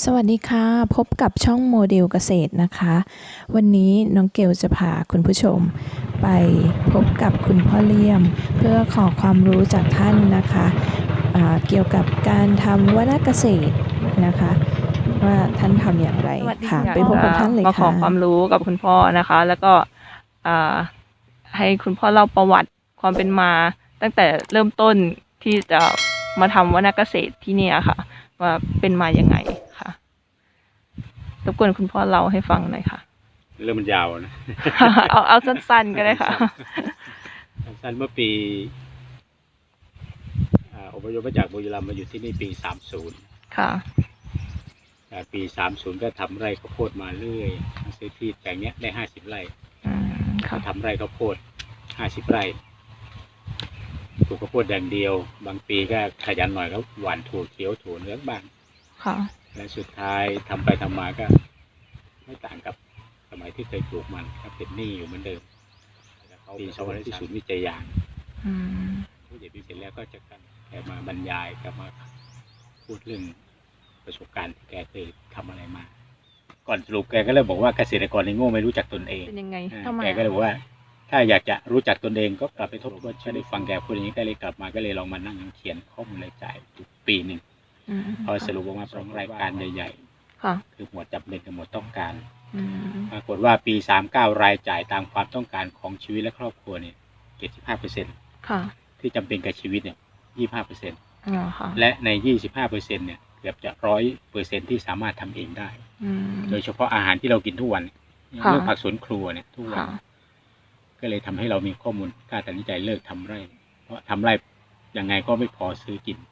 สวัสดีค่ะ พบกับช่องโมเดลเกษตรนะคะ วันนี้น้องเกลจะพาคุณผู้ชม ไปพบกับคุณพ่อเลี่ยม เพื่อขอความรู้จากท่านนะคะอ่าเกี่ยวกับการทำวนเกษตรนะคะ ว่าท่านทำอย่างไรสวัสดีค่ะค่ะไปพบกับท่านเลยมาขอค่ะความรู้กับคุณพ่อนะคะ แล้วก็อ่าให้คุณพ่อเล่าประวัติความเป็นมา ตั้งแต่เริ่มต้นที่จะมาทำวนาเกษตรที่เนี่ยค่ะ ว่าเป็นมายังไงค่ะ รบกวนคุณพ่อเล่าให้ฟังหน่อยค่ะ เรื่องมันยาวนะ เอาเอาสั้นๆก็ได้ค่ะ สั้นๆเมื่อปีอ่าอพยพมาจากบุรีรัมย์มาอยู่ที่นี่ปี30ค่ะอ่าปี30ก็ทำไร่ข้าวโพดมาเรื่อยซื้อที่แปลงเนี้ยได้50ไร่อืมค่ะทำไร่ข้าวโพด50ไร่ปลูกข้าวโพดอย่างเดียว บางปีก็ขยันหน่อยก็หว่านถั่วเขียวถั่วเหลืองบ้างค่ะ และสุดท้ายทำไปทำมาก็ไม่ต่างกับสมัยที่เคยปลูกมันก็เป็นหนี้อยู่เหมือนเดิมปีสองพันที่ศูนย์วิจัยยางอืมผู้ใหญ่พิเศษแล้วก็จะกันแกมาบรรยายกลับมาพูดเรื่องประสบการณ์ที่แกเคยทำอะไรมา ก่อนสรุปแกก็เลยบอกว่าเกษตรกรในโง่ไม่รู้จักตนเองเป็นยังไงอ่าทำไมแกก็เลยบอกว่า ถ้าอยากจะรู้จักตนเองก็กลับไปทบทวนใช่ได้ฟังแกพูดอย่างนี้ก็เลยกลับมาก็เลยลองมานั่งเขียนข้อมูลรายจ่ายทุกปีหนึ่ง อืมพอสรุปออกมาสองรายการใหญ่ค่ะๆคือหมวดจำเป็นกับหมวดต้องการอืมปรากฏว่าปี39รายจ่ายตามความต้องการของชีวิตและครอบครัวเนี่ย75เปอร์เซ็นต์ค่ะที่จำเป็นกับชีวิตเนี่ย25เปอร์เซ็นต์อ๋อค่ะและใน25เปอร์เซ็นต์เนี่ยเกือบจะร้อยเปอร์เซ็นที่สามารถทำเองได้อืมโดยเฉพาะอาหารที่เรากินทุกวันเนี่ยค่ะเรื่องผักสวนครัวเนี่ยทุกวันค่ะก็เลยทำให้เรามีข้อมูลกล้าตัดสินใจเลิกทำไร่ เพราะทำไร่ยังไงก็ไม่พอซื้อกินอืมอืม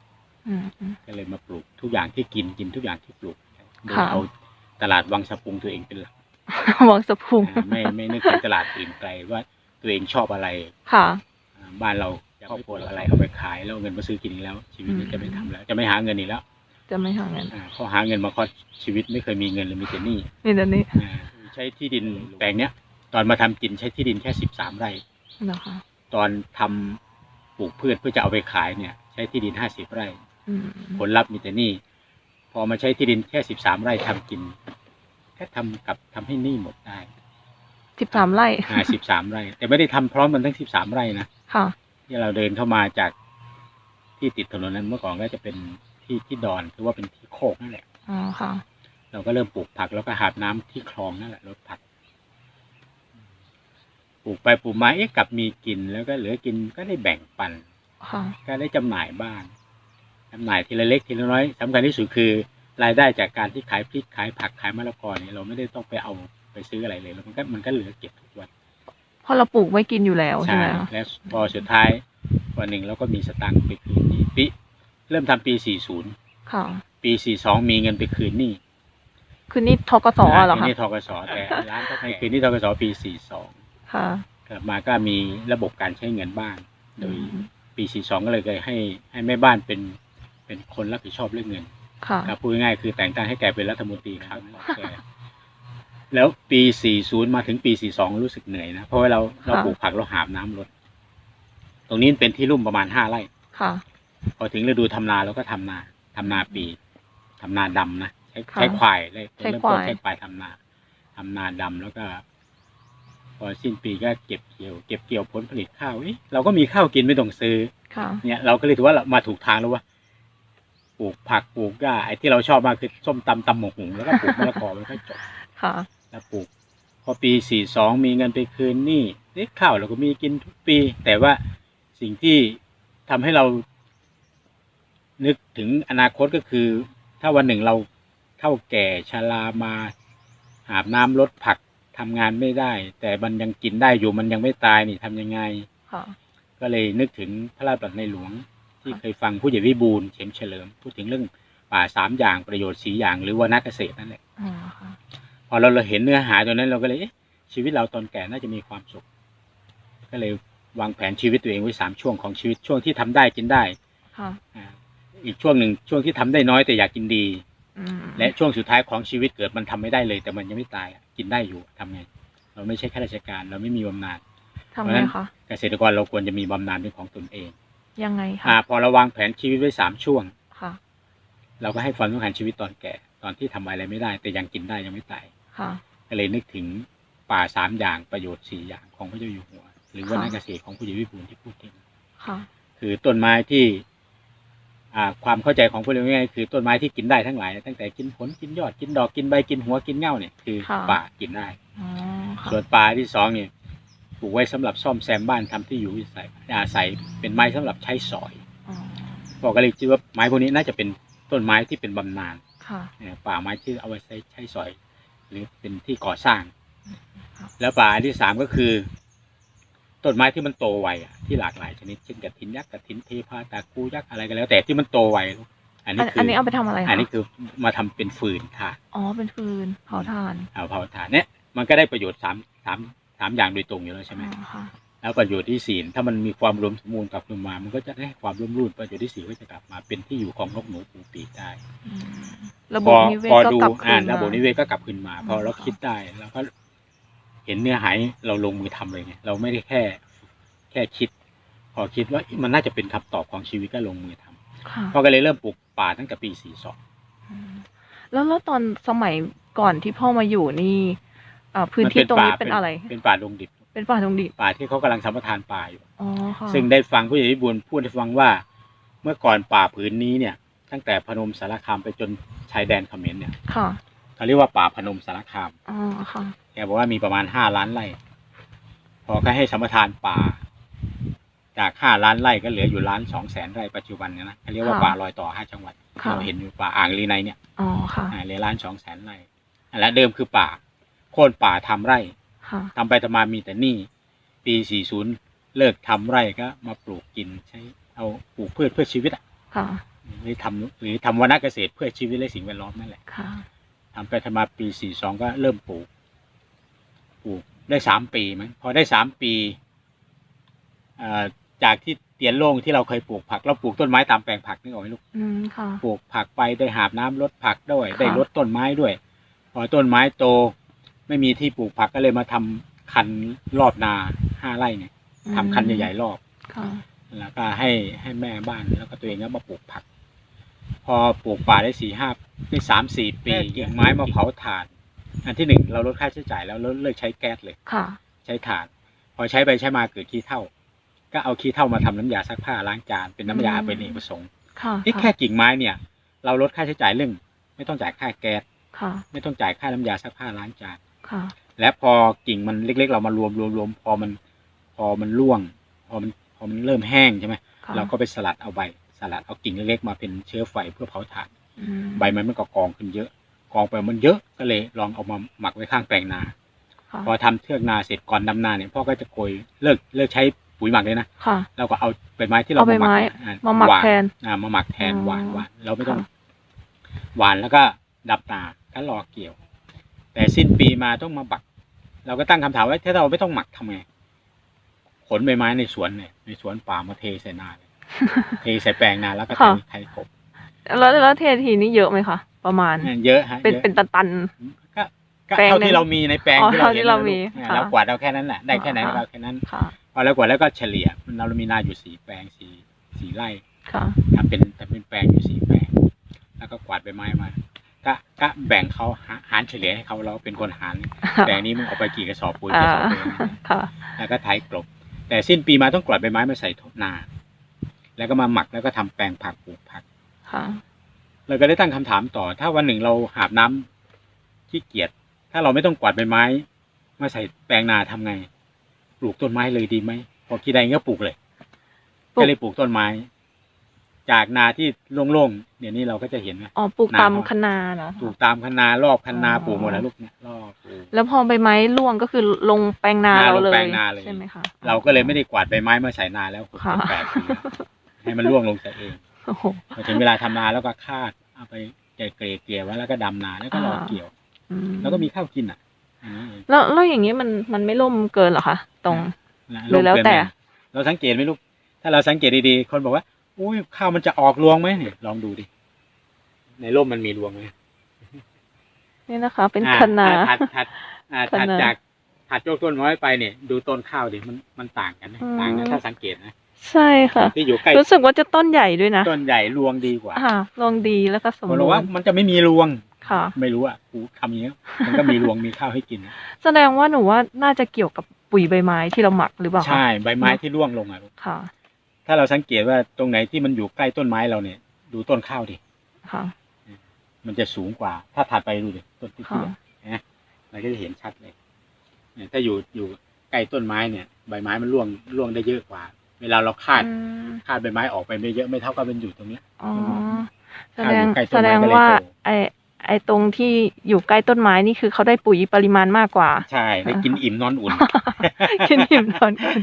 ก็เลยมาปลูกทุกอย่างที่กินกินทุกอย่างที่ปลูกโดยค่ะเอาตลาดวังสะพุงตัวเองเป็นหลักวังสะพุงอ่าไม่ไม่นึกถึงตลาดอื่นไกลว่าตัวเองชอบอะไรค่ะอ่าบ้านเราครอบครัวเราอะไรเอาไปขายแล้วเอาเงินมาซื้อกินอีกแล้ว ชีวิตนี้จะไม่ทำแล้ว จะไม่หาเงินอีกแล้ว จะไม่หาเงินอ่าพอหาเงินมาคอชีวิตไม่เคยมีเงินเลยมีแต่หนี้นี่เดี๋ยวนี้อ่าใช้ที่ดินแปลงเนี้ยตอนมาทำกินใช้ที่ดินแค่สิบสามไร่เหรอคะตอนทำปลูกพืชเพื่อจะเอาไปขายเนี่ย ใช้ที่ดินห้าสิบไร่ อืมผลลัพธ์มีแต่หนี้พอมาใช้ที่ดินแค่สิบสามไร่ทำกิน แค่ทำกับทำให้หนี้หมดได้สิบสามไร่อ่าสิบสามไร่ แต่ไม่ได้ทำพร้อมกันทั้งสิบสามไร่นะ ค่ะ ที่เราเดินเข้ามาจากที่ติดถนนนั้นเมื่อก่อนก็จะเป็นที่ที่ดอนคือว่าเป็นที่โคกนั่นแหละ อ๋อค่ะ เราก็เริ่มปลูกผักแล้วก็หาบน้ำที่คลองนั่นแหละรถผักปลูกไปปลูกมาเอ๊ะกลับมีกินแล้วก็เหลือกินก็ได้แบ่งปัน ค่ะ ก็ได้จำหน่ายบ้าง จำหน่ายทีละเล็กทีละน้อยสำคัญที่สุดคือ รายได้จากการที่ขายพริกขายผักขายมะละกอเนี่ยเราไม่ได้ต้องไปเอาไปซื้ออะไรเลยแล้วมันก็มันก็เหลือเก็บทุกวันเพราะเราปลูกไว้กินอยู่แล้วใช่ไหมคะแล้วพอสุดท้ายวันหนึ่งเราก็มีสตังค์ไปคืนหนี้ปีเริ่มทำปี 40 ค่ะ ปี 42 มีเงินไปคืนหนี้คือนี่ทกสเหรอคืคะนหนี้ทกสแต่ร้านก็ให้คืนหนี้ทกสปี 42 ค่ะกลับมาก็มีระบบการใช้เงินบ้านโดยอืมปี 42 ก็เลยเคยให้ให้แม่บ้านเป็น เป็นคนรับผิดชอบเรื่องเงินค่ะ ครับพูดง่ายๆคือแต่งตั้งให้แกเป็นรัฐมนตรีครั้งแกแล้วปี 40 มาถึงปี 42 รู้สึกเหนื่อยนะ เพราะว่าเราเราปลูกผักเราหามน้ำลด ตรงนี้เป็นที่ลุ่มประมาณ 5 ไร่ ค่ะ พอถึงฤดูทำนาเราก็ทำนาทำนาปีทำนาดำนะ ใช้ค่ะใช้ควายเลยใช้เริ่มควาต้นยใช้ควายทำนาทำนาดำแล้วก็ พอสิ้นปีก็เก็บเกี่ยว เก็บเกี่ยวผลผลิตข้าวเอ๊ะเราก็มีข้าวกินไม่ต้องซื้อ ค่ะ เนี่ยเราก็เลยถือว่าเรามาถูกทางแล้วว่า ปลูกผักปลูกหญ้าไอ้ที่เราชอบมากคือส้มตำตำหมกหุงแล้วก็ปลูกมะละกอมันก็จบค่ะแล้วปลูก พอปีสี่สองมีเงินไปคืนหนี้เอ๊ะข้าวเราก็มีกินทุกปี แต่ว่าสิ่งที่ทำให้เรา นึกถึงอนาคตก็คือ ถ้าวันหนึ่งเราเท่าแก่ชรามาหาบน้ำลดผักทำงานไม่ได้ แต่มันยังกินได้อยู่มันยังไม่ตายนี่ทำยังไงค่ะก็เลยนึกถึงพระราชบัญญัติในหลวง ที่เคยฟังผู้ใหญ่วิบูลย์เฉมเฉลิม พูดถึงเรื่องป่าสามอย่างประโยชน์สีอย่างหรือว่านักเกษตรนั่นแหละอ๋อค่ะพอเราเราเห็นเนื้อหาตัวนั้นเราก็เลยเอ๊ะชีวิตเราตอนแก่น่าจะมีความสุข ก็เลยวางแผนชีวิตตัวเองไว้สามช่วงของชีวิตช่วงที่ทำได้กินได้ค่ะอ่าอีกช่วงหนึ่งช่วงที่ทำได้น้อยแต่อยากกินดีอืมและช่วงสุดท้ายของชีวิตเกิดมันทำไม่ได้เลย แต่มันยังไม่ตายอะกินได้อยู่ทำไง เราไม่ใช่ข้าราชการ เราไม่มีบำนาญทำไงคะเกษตรกรเราควรจะมีบำนาญเป็นของตนเอง ยังไงอ่าคะพอเราวางแผนชีวิตไว้สามช่วง ค่ะ เราก็ให้ความสำคัญชีวิตตอนแก่ ตอนที่ทำอะไรไม่ได้ แต่ยังกินได้ยังไม่ตายค่ะ ก็เลยนึกถึงป่าสามอย่างประโยชน์สี่อย่างของพระเจ้าอยู่หัว หรือว่าค่ะนักเกษตรของพระเจ้าวิบูลย์ที่พูดถึง ค่ะ คือต้นไม้ที่ อ่า ความเข้าใจของพวกเราง่ายๆคือต้นไม้ที่กินได้ทั้งหลาย ตั้งแต่กินผลกินยอดกินดอกกินใบกินหัวกินเง่าเนี่ยคือค่ะ ป่ากินได้ อ๋อค่ะส่วนป่าที่สองเนี่ย ปลูกไว้สำหรับซ่อมแซมบ้านทำที่อยู่อาศัยอาศัยเป็นไม้สำหรับใช้สอยอ๋อพอก็เลยคิดว่าไม้พวกนี้น่าจะเป็นต้นไม้ที่เป็นบำนาญค่ะเนี่ยป่าไม้ที่เอาไว้ใช้ใช้สอย หรือเป็นที่ก่อสร้างครับแล้วป่าอันที่สามก็คือต้นไม้ที่มันโตไวอะที่หลากหลายชนิดเช่นกระถินยักษ์กระถินเทพาตากูยักษ์อะไรก็แล้ว แต่ที่มันโตไวอันนี้อันคืออัอันนี้เอาไปทำอะไรคะอันนี้คือมาทำเป็นฟืนถ่านอ๋อเป็นฟืนเผาถ่านเอาเผาถ่านเนี่ยมันก็ได้ประโยชน์สามสาม สามอย่างโดยตรงอยู่แล้วใช่ไหมอ๋อค่ะแล้วประโยชน์ที่สี่ถ้ามันมีความรวมสมบูรณ์กลับคืนมา มันก็จะได้ความร่มรื่นประโยชน์ที่สี่ก็จะกลับมาเป็นที่อยู่ของนกหนูปูปีกได้อืมระพบบอนิเวศพอก็ดูกลับคือ่านนระบบมานิเวศก็กลับคืนมาพอเราค่ะคิดได้เราก็เห็นเนื้อหายเราลงมือทำเลยไงเราไม่ได้แค่ แค่คิด พอคิดว่ามันน่าจะเป็นคำตอบของชีวิตก็ลงมือทำค่ะพอก็เลยเริ่มปลูกป่าตั้งแต่ปีสี่สองอืมแล้วแล้วตอนสมัยก่อนที่พ่อมาอยู่นี่เอ่อ พื้นที่ตรงนี้เป็นอะไร เป็นป่าดงดิบ เป็นป่าตรงดิบ ป่าที่เขากำลังสัมปทานป่าอยู่อ๋อค่ะซึ่งได้ฟังผู้ใหญ่พิบูลพูดให้ฟังว่า เมื่อก่อนป่าผืนนี้เนี่ย ตั้งแต่พนมสารคามไปจนชายแดนเขมรเนี่ยค่ะเขาเรียกว่าป่าพนมสารคามอ๋อค่ะแกบอกว่ามีประมาณห้าล้านไร่ พอก็ให้สัมปทานป่า จากห้าล้านไร่ก็เหลืออยู่ล้านสองแสนไร่ปัจจุบันเนี่ยนะเขาเรียกว่าค่ะป่ารอยต่อห้าจังหวัดค่ะเราเห็นอยู่ป่าอ่างลีไนเนี่ยอ๋อค่ะอ่าเหลือล้านสองแสนไร่อันและเดิมคือป่า โค่นป่าทำไร่ ค่ะทำไปทำมามีแต่หนี้ปีสี่ศูนย์เลิกทำไร่ก็มาปลูกกินใช้เอาปลูกพืชเพื่อชีวิตอะค่ะหรือทำหรือทำวนาเกษตรเพื่อชีวิตและสิ่งแวดล้อมนั่นแหละค่ะ ทำไปทำมาปีสี่สองก็เริ่มปลูก ปลูกได้สามปีมั้งพอได้สามปีเอ่อจากที่เตียนโล่งที่เราเคยปลูกผักเราปลูกต้นไม้ตามแปลงผักนึกออกไหมลูก อืมค่ะ ปลูกผักไปได้หาบน้ำลดผักด้วยค่ะได้ลดต้นไม้ด้วย พอต้นไม้โต ไม่มีที่ปลูกผักก็เลยมาทำคันรอบนาห้าไร่เนี่ยทำคันใหญ่ๆรอบๆค่ะแล้วก็ให้ให้แม่บ้านแล้วก็ตัวเองก็มาปลูกผัก พอปลูกป่าได้สี่ห้าได้สามสี่ปีกิ่งไม้มาเผาถ่าน อันที่หนึ่งเราลดค่าใช้จ่ายแล้วลดเลิกใช้แก๊สเลยค่ะ ใช้ถ่าน พอใช้ไปใช้มาเกิดขี้เถ้าก็เอาขี้เถ้ามาทำน้ำยาซักผ้าล้างจานเป็นน้ำยาอืมเป็นเอกประสงค์ค่ะนี่แค่กิ่งไม้เนี่ย เราลดค่าใช้จ่ายเรื่อง ไม่ต้องจ่ายค่าแก๊สค่ะไม่ต้องจ่ายค่าน้ำยาซักผ้าล้างจาน ค่ะและพอกิ่งมันเล็ก ๆ เรามารวมรวมรวมพอมันพอมันร่วง พอมันพอมันเริ่มแห้งใช่ไหมค่ะเราก็ไปสลัดเอาใบ สลัดเอากิ่งเล็กๆมาเป็นเชื้อไฟเพื่อเผาถ่าน อืมใบมันมันก็กองขึ้นเยอะ กองไปมันเยอะก็เลยลองเอามาหมักไว้ข้างแปลงนา ค่ะพอทำเทือกนาเสร็จก่อนดำนาเนี่ยพ่อก็จะโกยเลิกเลิกใช้ปุ๋ยหมักเลยนะค่ะ เราก็เอาใบไม้ที่เราเอาใบไม้อ่มาหมักหวานแทนอ่ามาหมักแทนอ๋อหวานหวานเราไม่ต้องค่ะ หวานแล้วก็ดับนาก็รอเกี่ยว แต่สิ้นปีมาต้องมาบัก เราก็ตั้งคำถามว่าถ้าเราไม่ต้องหมักทำไงขนใบไม้ในสวนเนี่ยในสวนป่ามาเทใส่นาเลยเทใส่แปลงนาแล้วก็ไถค่ะไถกบแล้วแล้วเททีนี้เยอะไหมคะประมาณ เยอะฮะเป็นยอะเป็นตันก็ก็แปลงเท่าหนึ่ที่งเรามีในแปลงอ๋อที่เราเท่าที่เรามีห็นนะลูกค่ะเรากวาดเอาแค่นั้นแหละได้แค่ไหนอ่าก็เอาแค่นั้นๆค่ะพอแล้วกวาดแล้วก็เฉลี่ยมันเรามีนาอยู่สี่แปลงสี่สี่ไร่ค่ะทำเป็นทำเป็นแปลงอยู่สี่แปลง แล้วก็กวาดใบไม้มา ก็ก็แบ่งเขาหาหารเฉลี่ยให้เขาเราเป็นคนหารแปลงนี้มึงเอาไปกี่กระสอบปุ๋ยกระสอบปุ๋ยนะค่ะแล้วก็ไถกลบ แต่สิ้นปีมาต้องกวาดใบไม้มาใส่นา แล้วก็มาหมักแล้วก็ทำแปลงผักปลูกผักค่ะเราก็ได้ตั้งคำถามต่อ ถ้าวันหนึ่งเราหาบน้ำขี้เกียจถ้าเราไม่ต้องกวาดใบไม้ มาใส่แปลงนาทำไง ปลูกต้นไม้เลยดีไหมพอคิดได้ก็ปลูกเลยปลูกก็เลยปลูกต้นไม้ จากนาที่โล่งๆเดี๋ยวนี้เราก็จะเห็นนะ อ๋อปลูกตามนาคะนาเนาะปลูกตามคันนารอบคันนาอ๋อปลูกหมดแล้วลูกเนี่ยรอบปลูก แล้วพอใบไม้ร่วงก็คือลงแปลงนานาเราลงเลยแปลงนาเลย ใช่ไหมคะ เราก็เลยไม่ได้กวาดใบไม้มาใส่นาแล้วหกค่ะแปดปีให้มันร่วงลงแต่เองโอ้โห พอถึงเวลาทำนาแล้วก็คาดเอาไปเกลี่ยเกลี่ยไว้แล้วก็ดำนาแล้วก็รอเกี่ยว อืมแล้วก็มีข้าวกินอะอันนี้เอง แล้วแล้วอย่างนี้มันมันไม่ล่มเกินเหรอคะตรง นะหรือแล้วแต่ร่มเกินไหมเราสังเกตไหมลูก ถ้าเราสังเกตดีๆ คนบอกว่า อุ้ยข้าวมันจะออกรวงไหมเนี่ยลองดูดิ ในร่มมันมีรวงไหมนี่นะคะ เป็นอ่คะนาถัดถัดอ่าคะถัดนาจากถัดโยกต้นน้อยไปเนี่ย ดูต้นข้าวดิมันมันต่างกันนะอืม ต่างนะถ้าสังเกตนะใช่ค่ะ ที่อยู่ใกล้รู้สึกว่าจะต้นใหญ่ด้วยนะต้นใหญ่รวงดีกว่าค่ะลงดีแล้วก็สมคนบูบอกรว่าณ์มันจะไม่มีรวง ค่ะค่ะไม่รู้อะกูทำอย่างเงี้ยมันก็มีรวงมีข้าวให้กินนะแสดงว่าหนูว่าน่าจะเกี่ยวกับปุ๋ยใบไม้ที่เราหมักหรือเปล่าคะ ใช่ใบไม้ที่ร่วงลงอะค่ะ ถ้าเราสังเกตว่าตรงไหนที่มันอยู่ใกล้ต้นไม้เราเนี่ย ดูต้นข้าวดิค่ะ มันจะสูงกว่า ถ้าถัดไปดูดิต้นที่ค่ะเตี้ยนะเราก็จะเห็นชัดเลยเนี่ยถ้าอยู่อยู่ใกล้ต้นไม้เนี่ย ใบไม้มันร่วงร่วงได้เยอะกว่า เวลาเราคาดอืมคาดใบไม้ออกไปไม่เยอะไม่เท่ากับมันอยู่ตรงเนี้ยอ๋อแสถ้าดองยู่ใกล้ต้แสนดไม้งก็เลยว่าโตไอไอตรงที่อยู่ใกล้ต้นไม้นี่คือเขาได้ปุ๋ยปริมาณมากกว่า ใช่ได้กินอิ่มนอนอุ่น กินอิ่มนอนอิ่ม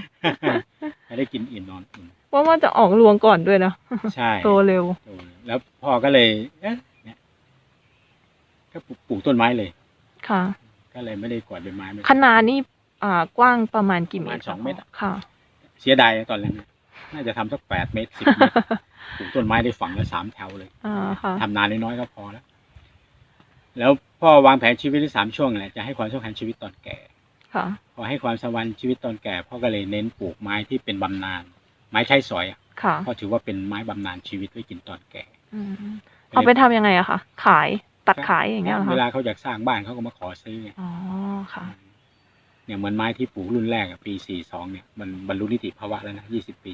ได้กินอิ่มนอนอุ่น ว่าว่าจะออกรวงก่อนด้วยนะใช่โตเร็วโตแล้วพ่อก็เลยเอ๊ะเนี่ยก็ปลูกปลูกต้นไม้เลย ค่ะ ก็เลยไม่ได้กวาดใบไม้ไม่คณานี่อ่ากว้างประมาณกี่เมตรประมาณสองเมตรอะค่ะ เสียดายตอนแรกเนี่ยน่าจะทำสักแปดเมตรสิบเมตรปลูกต้นไม้ได้ฝั่งละสามแถวเลยอ่าค่ะทำนานน้อยๆก็พอแล้ว แล้วพ่อวางแผนชีวิตในสามช่วงแหละจะให้ความสำคัญชีวิตตอนแก่ค่ะพอให้ความสำคัญชีวิตตอนแก่พ่อก็เลยเน้นปลูกไม้ที่เป็นบำนาญ ไม้ใช้สอยอะค่ะพ่อถือว่าเป็นไม้บำนาญชีวิตไว้กินตอนแก่ อืมเอาไปทำยังไงอะคะขายตัดขายอย่างเงี้ยเหรอเวลาคะเขาอยากสร้างบ้านเขาก็มาขอซื้อไงอ๋อค่ะ เนี่ยเหมือนไม้ที่ปลูกรุ่นแรกอะปีสี่สองเนี่ยมันบรรลุนิติภาวะแล้วนะยี่สิบปี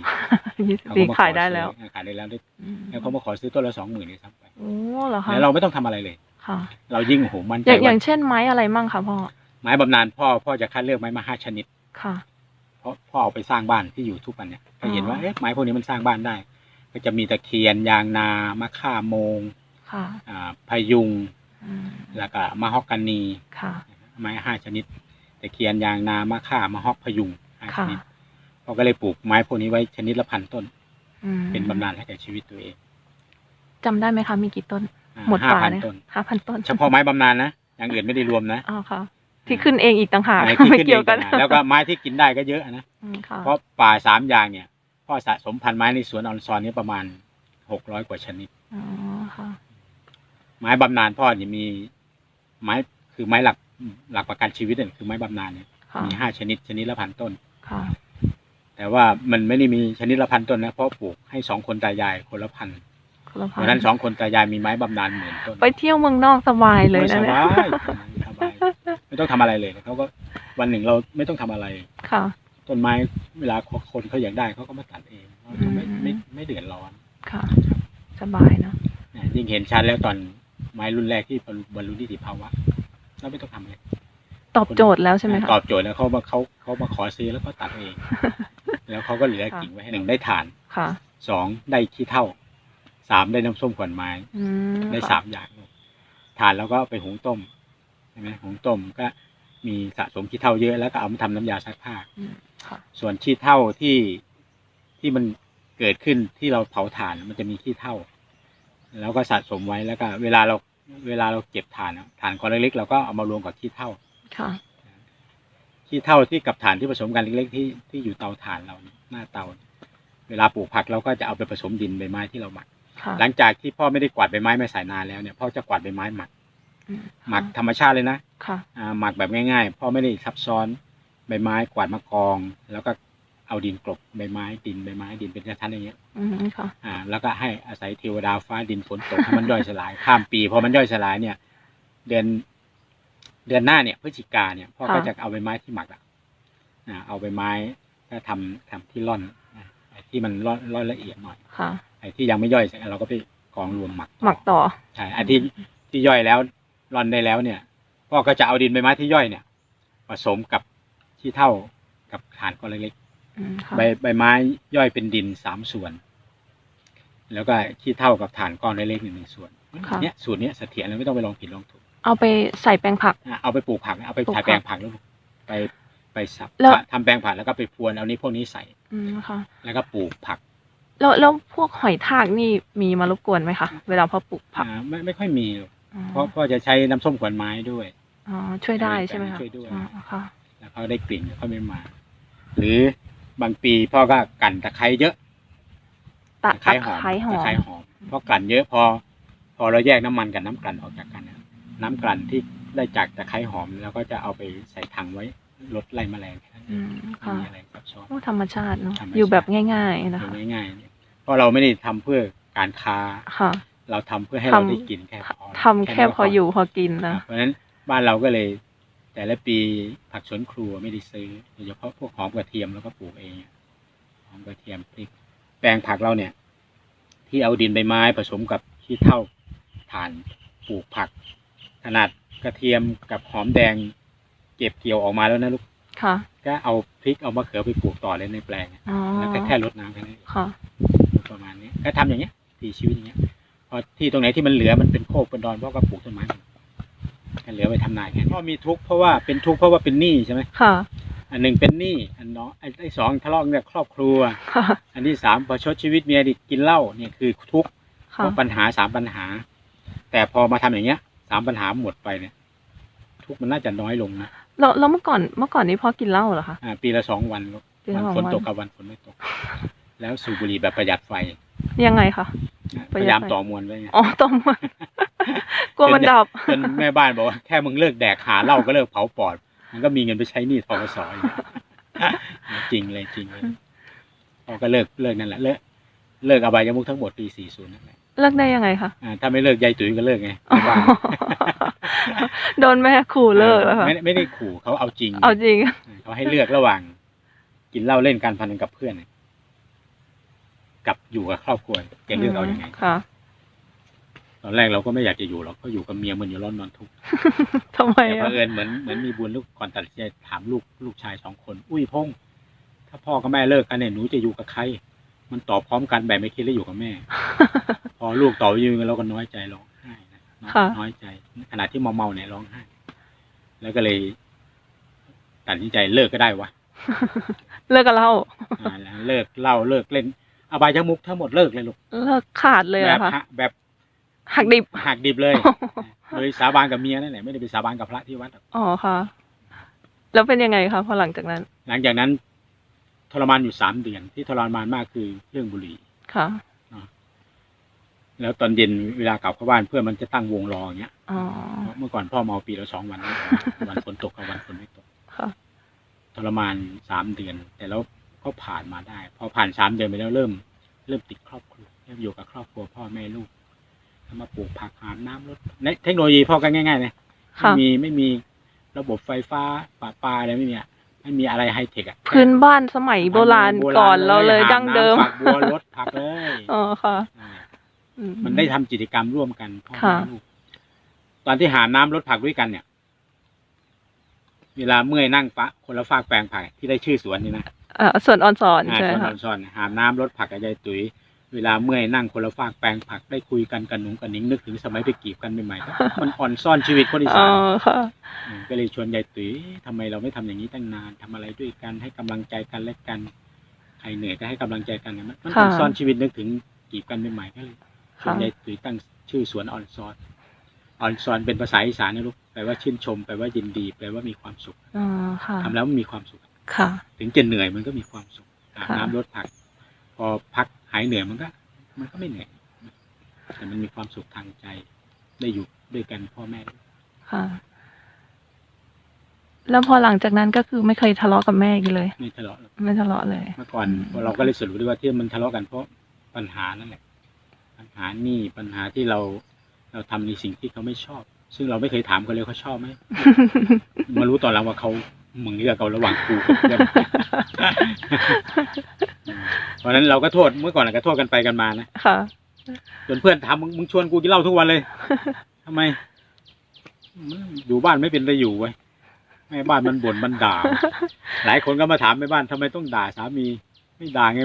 ยี่สิบเขาปีก็มาขอขายได้แล้วซื้อขายได้แล้วได้อืมแล้วเขามาขอซื้อต้นละสองหมื่นเลยซ้ำไปโอ้เหรอคะแล้วเราไม่ต้องทำอะไรเลย ค่ะ เรายิ่งโอ้โหมั่นอใจย่างอย่าว่างเช่นไม้อะไรมั่งคะพ่อ ไม้บำนาญพ่อพ่อจะคัดเลือกไม้มาห้าชนิด ค่ะเพราะพ่อเอาไปสร้างบ้านที่อยู่ทุกวันเนี่ยก็เห็นว่าอ๋อเอ๊ะไม้พวกนี้มันสร้างบ้านได้ ก็จะมีตะเคียนยางนามะค่าโมงค่ะอ่าพยุงอืมแล้วก็มะฮอกกานีค่ะไม้ห้าชนิดตะเคียนยางนามะค่ามะฮอกพยุงห้าชค่ะนิดพ่อก็เลยปลูกไม้พวกนี้ไว้ชนิดละพันต้นอืมเป็นบำนาญให้แก่ชีวิตตัวเองจำได้ไหมคะมีกี่ต้นอ่าหมดห้าป่าพันเนี่ยต้นห้าพันต้น เฉพาะไม้บำนาญนะอย่างอื่นไม่ได้รวมนะอ๋อค่ะ ที่ขึ้นเองอีกต่างหากไม้ที่ไม่ขึ้นเกี่ยวกันเองะแล้วก็ไม้ที่กินได้ก็เยอะนะ อืมค่ะเพราะป่าสามอย่างเนี่ยพ่อสะสมพันธุ์ไม้ในสวนออนซอนนี้ประมาณหกร้อยกว่าชนิด อ๋อค่ะไม้บำนาญพ่อเนี่ยมีไม้คือไม้หลักหลักประกันชีวิตเนี่ยคือไม้บำนาญเนี่ยค่ะมีห้าชนิดชนิดละพันต้น ค่ะแต่ว่ามันไม่ได้มีชนิดละพันต้นนะเพราะปลูกให้สองคนตายายคนละพันคนละเพพัราะฉะนั้นสองคนตายายมีไม้บำนาญหมื่นต้นไปเที่ยวเมืองนอกสบายเลยโอ้นะสเนี่ยบายสบาย ไม่ต้องทำอะไรเลยเขาก็วันหนึ่งเราไม่ต้องทำอะไรค่ะต้นไม้เวลาคนเขาอยากได้เขาก็มาตัดเองเขาจะไม่อืมไม่ไม่เดือดร้อนค่ะ สบายเนอะเนี่ยยิ่งเห็นชัดแล้วตอนไม้รุ่นแรกที่บรรลุบรรลุนิติภาวะเราไม่ต้องทำอะไรตอบโจทย์แล้วใช่ไหมคะตอบโจทย์แล้วเขามาเขาเขามาขอซื้อแล้วก็ตัดเอง แล้วเขาก็เหลือค่ะกิ่งไว้ให้หนึ่งได้ฐานค่ะสองได้ขี้เท่าสามได้น้ำส้มขวัญไม้อืมได้ค่ะสามอย่างฐานแล้วก็เอาไปหุงต้มใช่ไหมหุงต้มก็มีสะสมขี้เท่าเยอะแล้วก็เอามาทำน้ำยาซักผ้าอืมค่ะส่วนขี้เท่าที่ที่มันเกิดขึ้นที่เราเผาถ่านมันจะมีขี้เท่าแล้วก็สะสมไว้แล้วก็ เวลาเราเวลาเราเก็บถ่านอะถ่านก้อนเล็กๆเราก็เอามารวมกับขี้เท่าค่ะขี้เท่าที่กับถ่านที่ผสมกันเล็กๆที่ที่อยู่เตาถ่านเราเนี่ยหน้าเตา เวลาปลูกผักเราก็จะเอาไปผสมดินใบไม้ที่เราหมักค่ะหลังจากที่พ่อไม่ได้กวาดใบไม้ไม่สายนานแล้วเนี่ยพ่อจะกวาดใบไม้หมักอืม หมักธรรมชาติเลยนะค่ะ อ่าหมักแบบง่ายๆ พ่อไม่ได้ซับซ้อนใบไม้กวาดมากอง แล้วก็เอาดินกลบใบไม้ดินใบไม้ดินเป็นชั้นๆอย่างเงี้ย อืมค่ะ อ่า แล้วก็ให้อาศัยเทวดาฟ้าดินฝนตกให้มันย่อยสลาย ข้ามปีพอมันย่อยสลายเนี่ย เดือนเดือนหน้าเนี่ยพฤศจิกาเนี่ยพ่อก็ค่ะ จะเอาใบไม้ที่หมักอะอ่าเอาใบไม้ก็ทำทำที่ร่อนนะไอ้ที่มันร่อนร่อนละเอียดหน่อย ค่ะ ไอ้ที่ยังไม่ย่อยเราก็ไปกองรวมหมักหมักต่อ ใช่ไอ้ที่ที่ย่อยแล้ว ร่อนได้แล้วเนี่ย พ่อก็จะเอาดินใบไม้ที่ย่อยเนี่ยผสมกับที่เท่ากับฐานก้อนเล็กอืมค่ะๆใบใบไม้ย่อยเป็นดินสามส่วน แล้วก็ขี้เท่ากับฐานก้อนเล็กๆหนึ่งหนึ่งส่วนค่ะ เนี่ยสูตรเนี้ยเสถียรแล้วไม่ต้องไปลองผิดลองถูก เอาไปใส่แปลงผัก อะเอาไปปลูกผักนะเอาไปปลูกถ่ายผักแปลงผักแล้วไปไปสับแล้ว ทำแปลงผักแล้วก็ไปพรวนเอานี้พวกนี้ใส่ อืมค่ะ แล้วก็ปลูกผักแล้วแล้วพวกหอยทากนี่มีมารบกวนไหมคะ เวลาพอปลูกผัก อ่าไม่ไม่ค่อยมีหรอกอ๋อ เพราะพ่อจะใช้น้ำส้มขวัญไม้ด้วยอ๋อช่วยได้ใช่ไหมคะช่วยด้วยอ๋อค่ะแล้วเขาได้กลิ่นเขาไม่มา หรือบางปีพ่อก็กลั่นตะไคร้เยอะตะตะไคร้หอมไคร้หอตะมไคร้หอมเพราะกลั่นเยอะพอ พอเราแยกน้ำมันกับน้ำกลั่นออกจากกันนะน้ำกลั่นที่ได้จากตะไคร้หอมแล้วก็จะเอาไปใส่ถังไว้ลดไล่แมลงแค่นั้นเออืงมไม่ค่ะมีอะไรซับซ้อนโอ้ธรรมชาติเนาะธรรมชาติอยู่แบบง่าย ๆ นะคะดูง่ายๆเนี่ยเพราะเราไม่ได้ทำเพื่อการค้าค่ะ เราทำเพื่อให้เราทำได้กินแค่พอทำแค่พออยู่พอกินนะเพราะฉะนั้นบ้านเราก็เลย แต่ละปีผักสวนครัวไม่ได้ซื้อโดยเฉพาะพวกหอมกระเทียมแล้วก็ปลูกเองหอมกระเทียมพริกแปลงผักเราเนี่ย ที่เอาดินใบไม้ผสมกับขี้เถ้าถ่านปลูกผัก ขนาดกระเทียมกับหอมแดง เก็บเกี่ยวออกมาแล้วนะลูกค่ะก็เอาพริกเอามะเขือไปปลูกต่อเลยในแปลงอ๋อแล้วก็แค่รดน้ำแค่นั้นเองค่ะประมาณนี้ก็ทำอย่างเงี้ยที่ชีวิตอย่างเงี้ยพอ ที่ตรงไหนที่มันเหลือมันเป็นโคกเป็นดอนพ่อก็ปลูกต้นไม้ก็เหลือไปทำนาแค่นี้พ่อมีทุกข์เพราะว่าเป็นทุกข์เพราะว่าเป็นหนี้ใช่ไหมค่ะ อันหนึ่งเป็นหนี้อันน้องไอ้ไอ้สองทะเลาะกันกับครอบครัวค่ะอันที่สามประชดชีวิตเมียดิกินเหล้าเนี่ยคือทุกข์เพค่ะราะปัญหาสามปัญหา แต่พอมาทำอย่างเงี้ยสามปัญหาหมดไปเนี่ย ทุกข์มันน่าจะน้อยลงนะแล้วแล้วเมื่อก่อนเมื่อก่อนนี้พ่อกินเหล้าเหรอคะอ่าปีละสองวันลูกปีละวันสองฝนวันตกกับวันฝนไม่ตก แล้วสูบบุหรี่แบบประหยัดไฟยังไงคะ พประหยัดไฟยายามต่อมวลไว้ไงอ๋อต้มมันกลัวมันดับจนแม่บ้านบอกว่าแค่มึงเลิกแดกหาเหล้าก็เลิกเผาปอด มันก็มีเงินไปใช้หนี้ทกสอยู่จริงเลยจริงเลยพอก็เลิกเลิกนั่นแหละเลิกเลิกอบายมุกทั้งหมดปี 40 นั่นแหละเลิกได้ยังไงคะอ่าถ้าไม่เลิกยายตุ๋ยก็เลิกไงอ๋อแม่บ้านโดนแม่ขู่เลิกแล้วค่ะไม่ไม่ได้ขู่เขาเอาจริง เอาจริงเขาให้เลือกระหว่าง กินเหล้าเล่นการพนันกับเพื่อนเนี่ย กับอยู่กับครอบครัวจะเลือกเอาอยัางไงค่ะ ตอนแรกเราก็ไม่อยากจะอยู่หรอกก็อยู่กับเมียมันอยู่ร้อนนอนทุกข์ทำไมแต่พอะอเผอิญเหมือนเหมือนมีบุญลูกก่อนตัดสินใจถามลูกลูกชายสองคน อุ้ยพงษ์ถ้าพ่อกับแม่เลิกกันเนี่ยหนูจะอยู่กับใคร มันตอบพร้อมกันแบบไม่คิดแล้วอยู่กับแม่ พอลูกตอบอยืนเราก็น้อยใจร้องไห้นะน้อยค่ะน้อยใจขณะที่เมาเมาๆเนี่ยร้องไห้แล้วก็เลยตัดสินใจเลิกก็ได้วะ เลิกกับเหล้าอ่าแล้วเลิกเหล้าเลิกเล่น อบายจมุกทั้งหมดเลิกเลยลูกเลิกขาดเลยแบเหรบอะคะหักแบบหักดิบหักดิบเลยโดยสาบานกับเมียนั่นแหละไม่ได้ไปสาบานกับพระที่วัดหรอกอ๋อค่ะ แล้วเป็นยังไงคะพอหลังจากนั้น หลังจากนั้น ทรมานอยู่สามเดือน ที่ทรมานมากคือเรื่องบุหรี่ค่ะแล้วตอนเย็นเวลากลับเข้าบ้านเพื่อนมันจะตั้งวงรออย่างเงี้ยอ๋อเพราะเมื่อก่อนพ่อเมาปีละสองวัน วันฝนตกกับวันฝนไม่ตกค่ะทรมานสามเดือน แต่แล้ว ก็ผ่านมาได้ พอผ่านสามเดือนไปแล้วเริ่ม เริ่มติดครอบครัวเริ่มอยู่กับครอบครัวพ่อแม่ลูกทำมาปลูกผักหามน้ำรดในเทคโนโลยีพ่อก็ง่ายๆนะไม่ค่ะมีไม่มีระบบไฟฟ้าป่าปลาอะไรไม่มีอะไม่มีอะไรไฮเทคอะพื้นบ้านสมัยโบราณก่อนเราเลยหดั้งเดิมน้ำฝักบัวรดผักเลยอ๋อค่ะอ่าอืมันได้ทำกิจกรรมร่วมกันพ่อค่ะแม่ลูกตอนที่หาน้ำรดผักด้วยกันเนี่ย เวลาเมื่อยนั่งปะคนละฝากแปลงผักที่ได้ชื่อสวนนี่นะ เอ่อส่วนออนสอนอ่าใช่สวนค่ะออนซอนหาน้ำรดผักกับยายตุ๋ย เวลาเมื่อยนั่งคนละฝากแปลงผักได้คุยกันกันหนุงกันนิ้งนึกถึงสมัยไปกีบกันใหม่ๆก็มันอ่อนซ่อนชีวิตคนอีอ๋สาอนค่ะมก็เลยชวนยายตุ๋ยทำไมเราไม่ทำอย่างนี้ตั้งนานทำอะไรด้วยกันให้กำลังใจกันและกันใครเหนื่อยก็ให้กำลังใจกันนะมันมันค่ะอ่อนซ่อนชีวิตนึกถึงกีบกันใหม่ๆก็เลยชวนค่ะยายตุ๋ยตั้งชื่อสวนออนซอนออนซอนเป็นภาษาอีสานนะลูกแปลว่าชื่นชมแปลว่ายินดีแปลว่ามีความสุขอ๋อค่ะทำแล้วมันมีความสุข ค่ะ ถึงจะเหนื่อยมันก็มีความสุขอาบค่ะน้ำรดผัก พอพักหายเหนื่อยมันก็ มันก็ไม่เหนื่อยแต่มันมีความสุขทางใจได้อยู่ด้วยกันพ่อแม่ค่ะ แล้วพอหลังจากนั้นก็คือไม่เคยทะเลาะกับแม่อีกเลยไม่ทะเลาะหรอกไม่ทะเลาะเลย เมื่อก่อนอืมเราก็เลยสรุปได้ว่าที่มันทะเลาะกันเพราะปัญหานั่นแหละ ปัญหานี่ปัญหาที่เราเราทำในสิ่งที่เขาไม่ชอบ ซึ่งเราไม่เคยถามเขาเลยเขาชอบไหมมารู้ตอนหลังว่าเขา มึงเลือกเขาระหว่างกูกับเพื่อนเพราะฉะนั้นเราก็โทษเมื่อก่อนเราก็โทษกันไปกันมานะค่ะจนเพื่อนถามมึงมึงชวนกูกินเหล้าทุกวันเลยทำไมมึงอยู่บ้านไม่เป็นไรอยู่ไว้ยแม่บ้านมันบ่นมันด่า หลายคนก็มาถามแม่บ้านทำไมต้องด่าสามี ไม่ด่าไง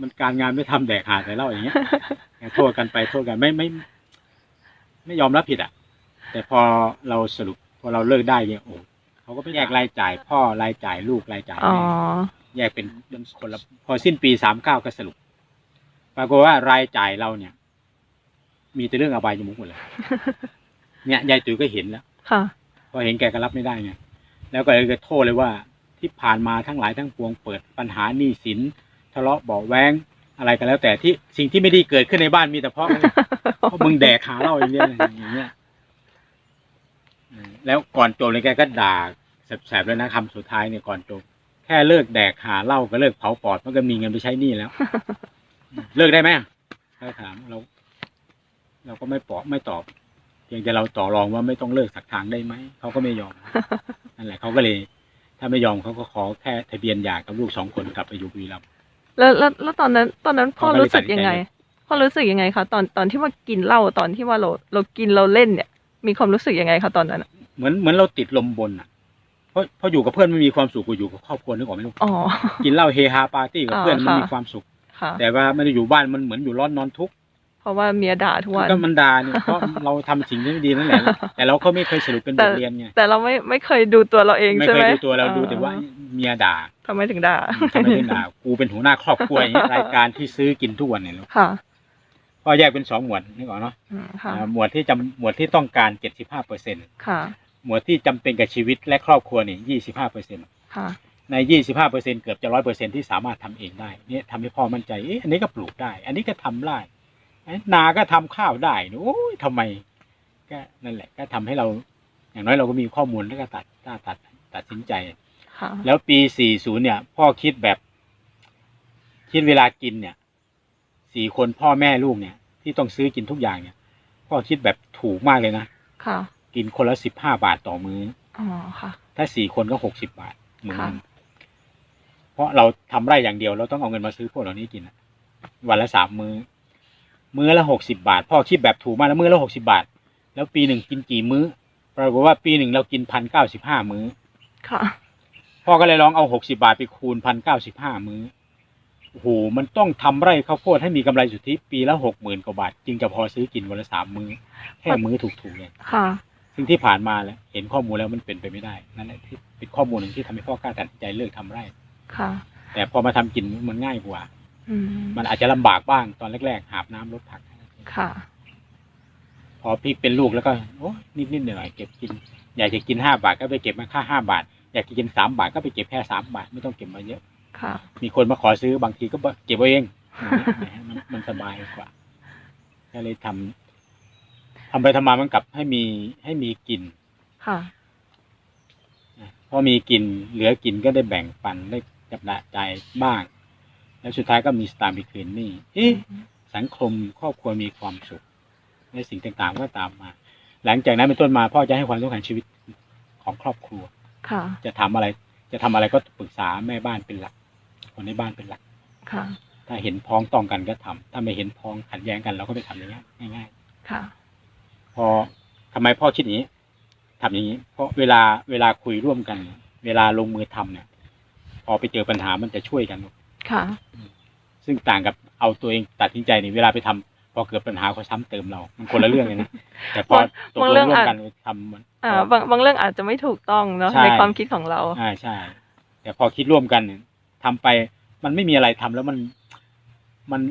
มันการงานไม่ทำแดกหาแต่เหล้าอย่างเงี้ยโทษกันไปโทษกันไม่ไม่ ไม่ยอมรับผิดอะ แต่พอเราสรุปพอเราเลิกได้เนี่ยโอ้ เขาก็ไปแยกรายจ่ายพ่อรายจ่ายลูกรายจ่ายอ๋อ แม่แยกเป็นเป็นคนละพอสิ้นปีสามเก้าก็สรุปปรากฏว่ารายจ่ายเราเนี่ย มีแต่เรื่องอบายจมุกหมดเลย เนี่ยยายตุ๋ยก็เห็นแล้ว ค่ะ พอเห็นแกก็รับไม่ได้ไงแล้วก็เลยก็โทษเลยว่าที่ผ่านมาทั้งหลายทั้งปวงเปิดปัญหาหนี้สินทะเลาะเบาะแว้งอะไรกันแล้วแต่ที่สิ่งที่ไม่ดีเกิดขึ้นในบ้านมีแต่เพราะเพราะมึงแดกหาเหล้าอย่างเงี้ยอย่างเงี้ยอืม แล้วก่อนจบเลยแกก็ด่าแสบๆเลยนะคำสุดท้ายเนี่ยก่อนจบ แค่เลิกแดกหาเหล้าก็เลิกเผาปอดมันก็มีเงินไปใช้หนี้แล้ว เลิกได้ไหมถ้าถามเราเราก็ไม่ปอบไม่ตอบ เพียงแต่เราต่อรองว่าไม่ต้องเลิกสักทางได้ไหมเขาก็ไม่ยอมนั่นแหละเขาก็เลย ถ้าไม่ยอมเขาก็ขอแค่ทะเบียนหย่ากับลูกสองคนกลับไปอยู่บุรีรัมย์แล้วแล้วแล้วตอนนั้น ตอนนั้นพ่อเขาก็เลยรู้สึกยังไงตัดสินใจพ่อรู้สึกยังไงคะตอนตอนที่ว่ากินเหล้าตอนที่ว่าเราเรากินเราเล่นเนี่ย มีความรู้สึกยังไงคะตอนนั้นอะเหมือนเหมือนเราติดลมบนอะเพราะเพราะอยู่กับเพื่อนไม่มีความสุขกว่าอยู่กับครอบครัวนึกออกไหมลูกอ๋อกินเหล้าเฮฮาปาร์ตี้กับอ่าเพื่อนมันค่ะมีความสุขค่ะแต่ว่าไม่ได้อยู่บ้านมันเหมือนอยู่ร้อนนอนทุกข์เพราะว่าเมียด่าทุกวันก็มันด่าเนี่ยเพราะเราทำสิ่งที่ไม่ดีนั่นแหละแต่เราก็ไม่เคยสรุปเป็นบทเรียนไงแต่เราไม่ไม่เคยดูตัวเราเองไม่ใช่เคไหยมดูตัวเราอ๋อดูแต่ว่าเมียด่าทำไมถึงด่าทำไมถึงด่ากูเป็นหัวหน้าครอบครัวอย่างเงี้ยรายการที่ซื้อกินทุกวันเนี่ยลูกค่ะ ก็แยกเป็นสองหมวดนึกออกเนาะอืมค่ะ อ่าหมวดที่จำหมวดที่ต้องการเจ็ดสิบห้าเปอร์เซ็นต์ค่ะ หมวดที่จำเป็นกับชีวิตและครอบครัวเนี่ยยี่สิบห้าเปอร์เซ็นต์ค่ะ ในยี่สิบห้าเปอร์เซ็นเกือบจะร้อยเปอร์เซ็นที่สามารถทำเองได้เนี่ยทำให้พ่อมั่นใจเอ๊ะอันนี้ก็ปลูกได้ อันนี้ก็ทำได้เอ๊ะนาก็ทำข้าวได้โอ้ยทำไม ก็นั่นแหละ ก็ทำให้เรา อย่างน้อยเราก็มีข้อมูลแล้วก็ตัดตัดตัดตัดสินใจ ค่ะ แล้วปี 40 เนี่ย พ่อคิดแบบ คิดเวลากินเนี่ย สี่คนพ่อแม่ลูกเนี่ย ที่ต้องซื้อกินทุกอย่างเนี่ยพ่อคิดแบบถูกมากเลยนะค่ะ กินคนละสิบห้าบาทต่อมื้ออ๋อค่ะ ถ้าสี่คนก็หกสิบาทมื้อค่ะนึงเพราะเราทำไร่อย่างเดียวเราต้องเอาเงินมาซื้อพวกเหล่านี้กินอะวันละสามมื้อ มื้อละหกสิบาท พ่อคิดแบบถูกมากแล้วมื้อละหกสิบาท แล้วปีหนึ่งกินกี่มื้อปรากฏว่าปีหนึ่งเรากินพันเก้าสิบห้ามื้อค่ะ พ่อก็เลยลองเอาหกสิบาทไปคูณพันเก้าสิบห้ามื้อ โอ้โหมันต้องทำไร่ข้าวโพดให้มีกำไรสุทธิปีละหกหมื่นกว่าบาท จึงจะพอซื้อกินวันละสามมื้อแค่มื้อถูกๆเลยค่ะซึ่งที่ผ่านมาแล้วเห็นข้อมูลแล้วมันเป็นไปไม่ได้นั่นแหละที่เป็นข้อมูลหนึ่งที่ทำให้พ่อกล้าตัดสินใจเลิกทำไร่ค่ะ แต่พอมาทำกินมันง่ายกว่าอืมมันอาจจะลำบากบ้างตอนแรกๆหาบน้ำรดผักค่ะ พอพี่เป็นลูกแล้วก็โอ้นิดๆหน่อยๆเก็บกิน อยากจะกินห้าบาทก็ไปเก็บมาค่าห้าบาท อยากจะกินสามบาทก็ไปเก็บแค่สามบาทไม่ต้องเก็บมาเยอะ ค่ะ มีคนมาขอซื้อบางทีก็เก็บไว้เองนะฮะมันมันสบายกว่าก็เลยทำทำไปทำมามันกลับให้มีให้มีกินค่ะนะพอมีกินเหลือกินก็ได้แบ่งปันได้จับหนาใจายบ้าง แล้วสุดท้ายก็มีสตางค์ไปคืนหนี่เอ๊ะสังคมครอบครัวมีความสุขในสิ่งต่างๆก็ตามมา หลังจากนั้นเป็นต้นมาพ่อจะให้ความสำคัญชีวิตของครอบครัว ค่ะ จะทำอะไร จะทำอะไรก็ปรึกษาแม่บ้านเป็นหลัก คนในบ้านเป็นหลัก ค่ะ ถ้าเห็นพ้องต้องกันก็ทำถ้าไม่เห็นพ้องขัดแย้งกันเราก็ไปทำอย่างเงี้ยง่ายค่ะๆพอทำไมพ่อคิดอย่างนี้ทำอย่างนี้ เพราะเวลาเวลาคุยร่วมกัน เวลาลงมือทำเนี่ย พอไปเจอปัญหามันจะช่วยกันค่ะ ซึ่งต่างกับเอาตัวเองตัดสินใจนี่เวลาไปทำพอเกิดปัญหาเขาซ้ำเติมเรา มันคนละเรื่องเลยนะ แต่พอตกบางลเรื่องงร่วมอาจกันทำมันอ่าบางบางเรื่องอาจจะไม่ถูกต้องเนาะใช่ในความคิดของเรา อ่าใช่ แต่พอคิดร่วมกันเนี่ย ทำไป มันไม่มีอะไรทำแล้วมันมัน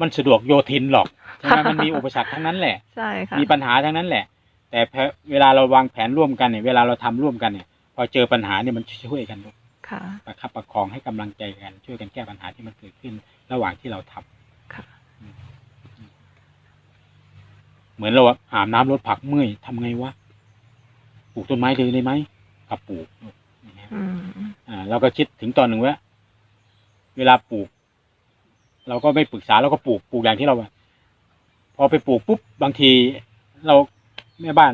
มันสะดวกโยทินหรอกใช่ไหมมันมีอุปสรรคทั้งนั้นแหละใช่ค่ะมีปัญหาทั้งนั้นแหละ แต่พอเวลาเราวางแผนร่วมกันเนี่ยเวลาเราทำร่วมกันเนี่ย พอเจอปัญหาเนี่ยมันช่วยกันลูกค่ะประคับประคองให้กำลังใจกัน ช่วยกันแก้ปัญหาที่มันเกิดขึ้นระหว่างที่เราทำค่ะอืมเหมือนเราอะหามน้ำรดผักเมื่อยทำไงวะปลูกต้นไม้เลยได้ไหมกับปลูกอย่างเงี้ยอืมอ่าเราก็คิดถึงตอนหนึ่งว่า เวลาปลูก เราก็ไม่ปรึกษาเราก็ปลูกปลูกอย่างที่เราอะพอไปปลูกปุ๊บบางที เราแม่บ้าน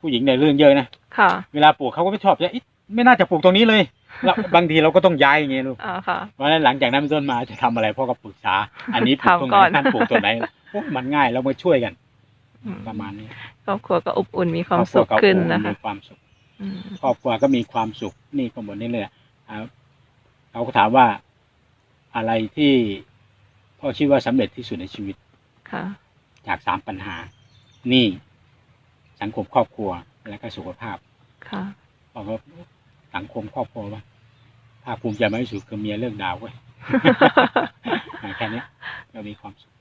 ผู้หญิงในยเรื่องเยอะนะค่ะ เวลาปลูกเขาก็ไม่ชอบจะไม่น่าจะปลูกตรงนี้เลยแล้วบางทีเราก็ต้องย้ายอย่างเงี้ยลูกอ่าค่ะเพราะฉะนั้นหลังจากนั้นเป็นต้นมาจะทำอะไรพ่อก็ปรึกษา อันนี้ปลูกตรงไหถามก่อนนนั่นปลูกตัวไหนโอ้มันง่ายเรามาช่วยกันอืมประมาณนี้ครอบครัวก็อบอุ่นมีความครอบสุขรัวก็ขึ้นโอ้นะคะมีความสุขอืมครอบครัวก็มีความสุขนี่ก็หมดนี่เลย ครับเขาก็ถามว่าอะไรที่พ่อคิดว่าสำเร็จที่สุดในชีวิต ค่ะ จากสามปัญหานี่สังคมครอบครัวและก็สุขภาพค่ะพ่อก็สังคมครอบครัวว่าภาคภูมิใจมากที่สุดคือเมียเลิกดาวเว้ยอ่าแค่เนี้ยเรามีความสุข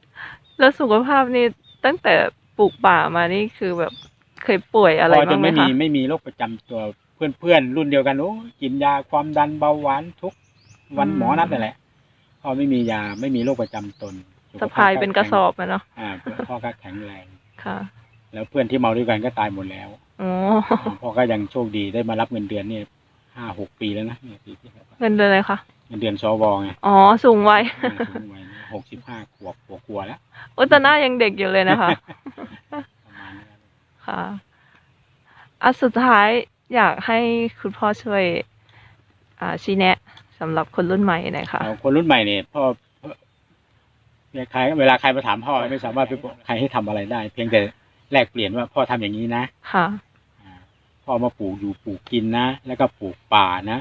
แล้วสุขภาพนี่ตั้งแต่ปลูกป่ามานี่คือแบบเคยป่วยอะไรพอจบ้านงไหมไม่มีคะไม่มีโรคประจำตัวเพื่อนเพื่อนๆรุ่นเดียวกันโอ้กินยาความดันเบาหวานทุก วันหมอนัดนั่นแหละพอไม่มียาไม่มีโรคประจำตนสุขสะภพายก็เป็นกระสอบอะเนาะอ่าพ่อก็แข็งแรงค่ะ แล้วเพื่อนที่เมาด้วยกันก็ตายหมดแล้วอ๋อพ่อก็ยังโชคดีได้มารับเงินเดือนเนี่ยห้าหกปีแล้วนะเนี่ยปีที่แล้วเงินเดือนอะไรคะเงินเดือนสวไงอ๋อสูงวัยอ่าถึงวัยนี้หกสิบห้าขวบกลัวๆแล้วโอ้แต่หน้ายังเด็กอยู่เลยนะคะประมาณนี้ครับค่ะอะสุดท้ายอยากให้คุณพ่อช่วย อ่าชี้แนะ สำหรับคนรุ่นใหม่หน่อยค่ะเอาคนรุ่นใหม่เนี่ยพ่อพ่อเนี่ยใครเวลาใครมาถามพ่อไม่สามารถไปบอกใครให้ทำอะไรได้ เพียงแต่แลกเปลี่ยนว่าพ่อทำอย่างนี้นะค่ะอ่าพ่อมาปลูกอยู่ปลูกกินนะ แล้วก็ปลูกป่านะ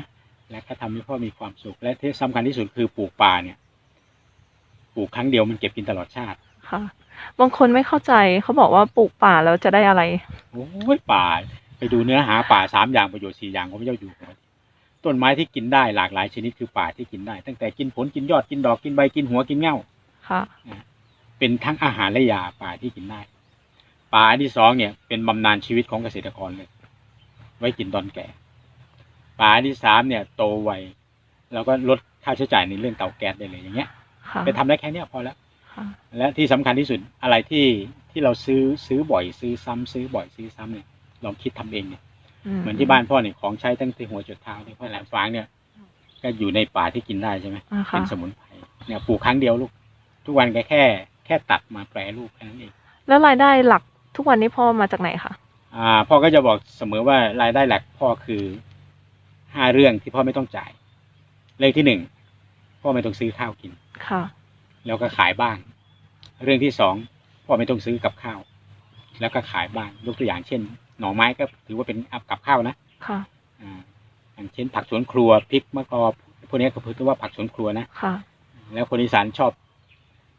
และก็ทำให้พ่อมีความสุข และที่สำคัญที่สุดคือปลูกป่าเนี่ย ปลูกครั้งเดียวมันเก็บกินตลอดชาติ ค่ะ บางคนไม่เข้าใจเขาบอกว่าปลูกป่าแล้วจะได้อะไร โอ้ยป่า ไปดูเนื้อหาป่าสามอย่างประโยชน์สี่อย่างของพระเจ้าอยู่หัว ต้นไม้ที่กินได้หลากหลายชนิดคือป่าที่กินได้ ตั้งแต่กินผลกินยอดกินดอกกินใบกินหัวกินเง่าค่ะเป็นทั้งอาหารและยาป่าที่กินได้ ป่าอันที่สองเนี่ย เป็นบำนาญชีวิตของเกษตรกรเลย ไว้กินตอนแก่ ป่าอันที่สามเนี่ย โตไวแล้วก็ลดค่าใช้จ่ายในเรื่องเตาแก๊สได้เลยอย่างเงี้ยค่ะไปทำได้แค่เนี้ยพอแล้วค่ะและที่สำคัญที่สุดอะไรที่ที่เราซื้อซื้อบ่อยซื้อซ้ำซื้อบ่อยซื้อซ้ำเนี่ยลองคิดทำเองเนี่ย เหมือนที่บ้านพ่อเนี่ยของใช้ตั้งแต่หัวจดเท้าเนี่ยพ่อแหลมฟางเนี่ย ก็อยู่ในป่าที่กินได้ใช่ไหมอ่าค่ะเป็นสมุนไพรเนี่ยปลูกครั้งเดียวลูก ทุกวันแกแค่แค่ตัดมาแปรรูปแค่นั้นเองแล้วรายได้หลักทุกวันนี้พ่อมาจากไหนคะอ่า พ่อก็จะบอกเสมอว่ารายได้หลักพ่อคือห้าเรื่องที่พ่อไม่ต้องจ่าย เรื่องที่หนึ่งพ่อไม่ต้องซื้อข้าวกินค่ะ แล้วก็ขายบ้าน เรื่องที่สองพ่อไม่ต้องซื้อกับข้าว แล้วก็ขายบ้านยกตัวอย่างเช่น หน่อไม้ก็ถือว่าเป็นอัพกับข้าวนะค่ะอ่าอย่างเช่นผักสวนครัวพริกมะกอกพวกนี้ก็ถือว่าผักสวนครัวนะค่ะ แล้วคนอีสานชอบ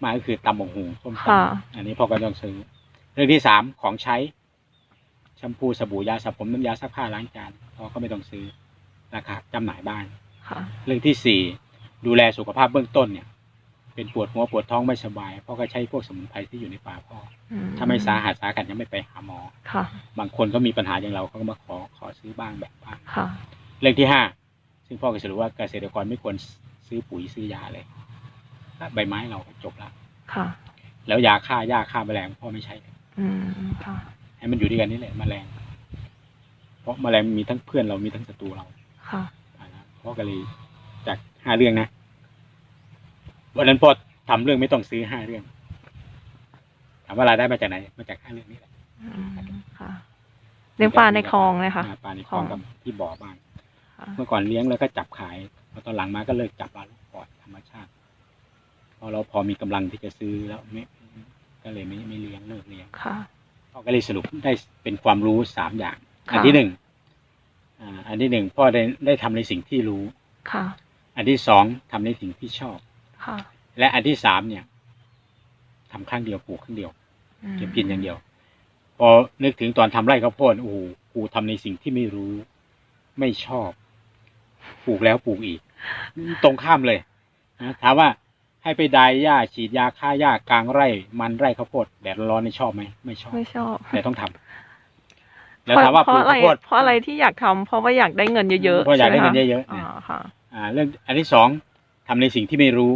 มากก็คือตำบงหูส้มตค่ะำอันนี้พ่อก็ต้องซื้อ เรื่องที่สามของใช้แชมพูสบู่ยาสระผมน้ำยาซักผ้าล้างจานพ่อก็ไม่ต้องซื้อราคาจำหน่ายบ้านค่ะเรื่องที่สี่ดูแลสุขภาพเบื้องต้นเนี่ย เป็นปวดหัวปวดท้องไม่สบายพ่อก็ใช้พวกสมุนไพรที่อยู่ในป่าพ่ออืถ้าไม่สาหัสสากันยังไม่ไปหาหมอค่ะ บางคนก็มีปัญหาอย่างเราเขาก็มาขอขอซื้อบ้างแบบบ้างค่ะเรื่องที่ห้าซึ่งพ่อก็สรุปว่าเกษตรกรไม่ควรซื้อปุ๋ยซื้อยาเลยถ้าใบไม้เราก็จบละค่ะแล้วยาฆ่าหญ้าฆ่าแมลงพ่อไม่ใช่เลยอืมค่ะให้มันอยู่ด้วยกันนี่แหละแมลง เพราะแมลงมีทั้งเพื่อนเรามีทั้งศัตรูเรา ค่ะอ่านะพ่อก็เลยจากห้าเรื่องนะ วันนั้นพ่อทำเรื่องไม่ต้องซื้อห้าเรื่องถามว่ารายได้มาจากไหน มาจากห้าเรื่องนี้แหละอืมค่ะ เลี้ยงปลาในคลองเลยค่ะ อ่าปลาในคลองคลองกับที่บ่อบ้าง ค่ะเมื่อก่อนเลี้ยงแล้วก็จับขายพอตอนหลังมาก็เลิกจับปลาลูกปล่อยธรรมชาติ พอเราพอมีกำลังที่จะซื้อแล้วไม่ก็เลยไม่ไม่เลี้ยงเลิกเลี้ยงค่ะ พ่อก็เลยสรุปได้เป็นความรู้สามอย่าง ค่ะ อันที่หนึ่งอ่าอันที่หนึ่งพ่อได้ได้ทำในสิ่งที่รู้ ค่ะ อันที่สองทำในสิ่งที่ชอบ ค่ะและอันที่สามเนี่ยทำครั้งเดียวปลูกครั้งเดียวอืมเก็บกินอย่างเดียว พอนึกถึงตอนทำไร่ข้าวโพดโอ้โหกูทำในสิ่งที่ไม่รู้ ไม่ชอบ ปลูกแล้วปลูกอีก ตรงข้ามเลยนะถามว่าให้ไปดายหญ้าฉีดยาฆ่าหญ้ากลางไร่ มันไร่ข้าวโพดแดดร้อนๆนี่ชอบไหมไม่ชอบไม่ชอบ แต่ต้องทำแล้วถามว่าเพปลูราะกอะไรข้าวโพดเพราะอะไรที่อยากทำเพราะว่าอยากได้เงินเยอะๆเพราะอยากได้ใช่หมเงินเยอะๆอ๋อเนี่ยค่ะ อ่า เรื่องอันที่สองทำในสิ่งที่ไม่รู้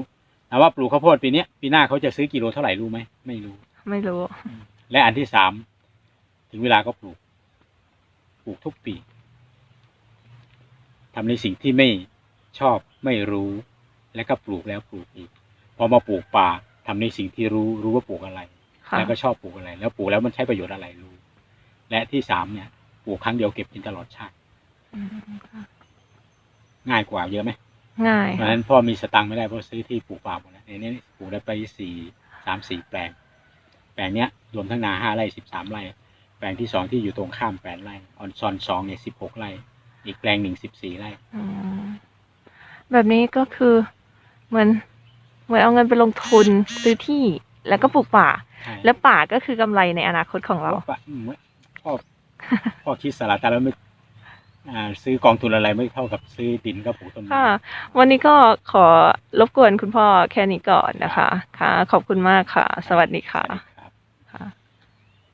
ถามว่าปลูกข้าวโพดปีเนี้ยปีหน้าเขาจะซื้อกิโลเท่าไหร่รู้ไหมไม่รู้ ไม่รู้ และอันที่สามถึงเวลาก็ปลูก ปลูกทุกปีทำในสิ่งที่ไม่ชอบไม่รู้ แล้วก็ปลูกแล้วปลูกอีกพอมาปลูกป่าทำในสิ่งที่รู้รู้ว่าปลูกอะไรค่ะแล้วก็ชอบปลูกอะไร แล้วปลูกแล้วมันใช้ประโยชน์อะไรรู้ และที่สามเนี่ย ปลูกครั้งเดียวเก็บกินตลอดชาติอืมค่ะง่ายกว่าเยอะไหม ง่ายเพราะฉะนั้นพ่อมีสตังค์ไม่ได้เพราะซื้อที่ปลูกป่าหมดแล้วในนี้ปลูกได้ไปสี่สามสี่แปลง แปลงเนี้ยรวมทั้งนาห้าไร่สิบสามไร่ แปลงที่สองที่อยู่ตรงข้ามแปดไร่ออนซอนสองเนี่ยสิบหกไร่ อีกแปลงหนึ่งสิบสี่ไร่อืมแบบนี้ก็คือเหมือนเหมือนเอาเงินไปลงทุนซื้อที่แล้วก็ปลูกป่าใช่แล้วป่าก็คือกำไรในอนาคตของเราเพราะว่าอืมพ่อพ่อคิดสาระแต่แล้วไม่ อ่าซื้อกองทุนอะไรไม่เท่ากับซื้อดินก็ปลูกต้นไม้ค่ะ วันนี้ก็ขอรบกวนคุณพ่อแค่นี้ก่อนนะคะ ค่ะ ขอบคุณมากค่ะ สวัสดีค่ะ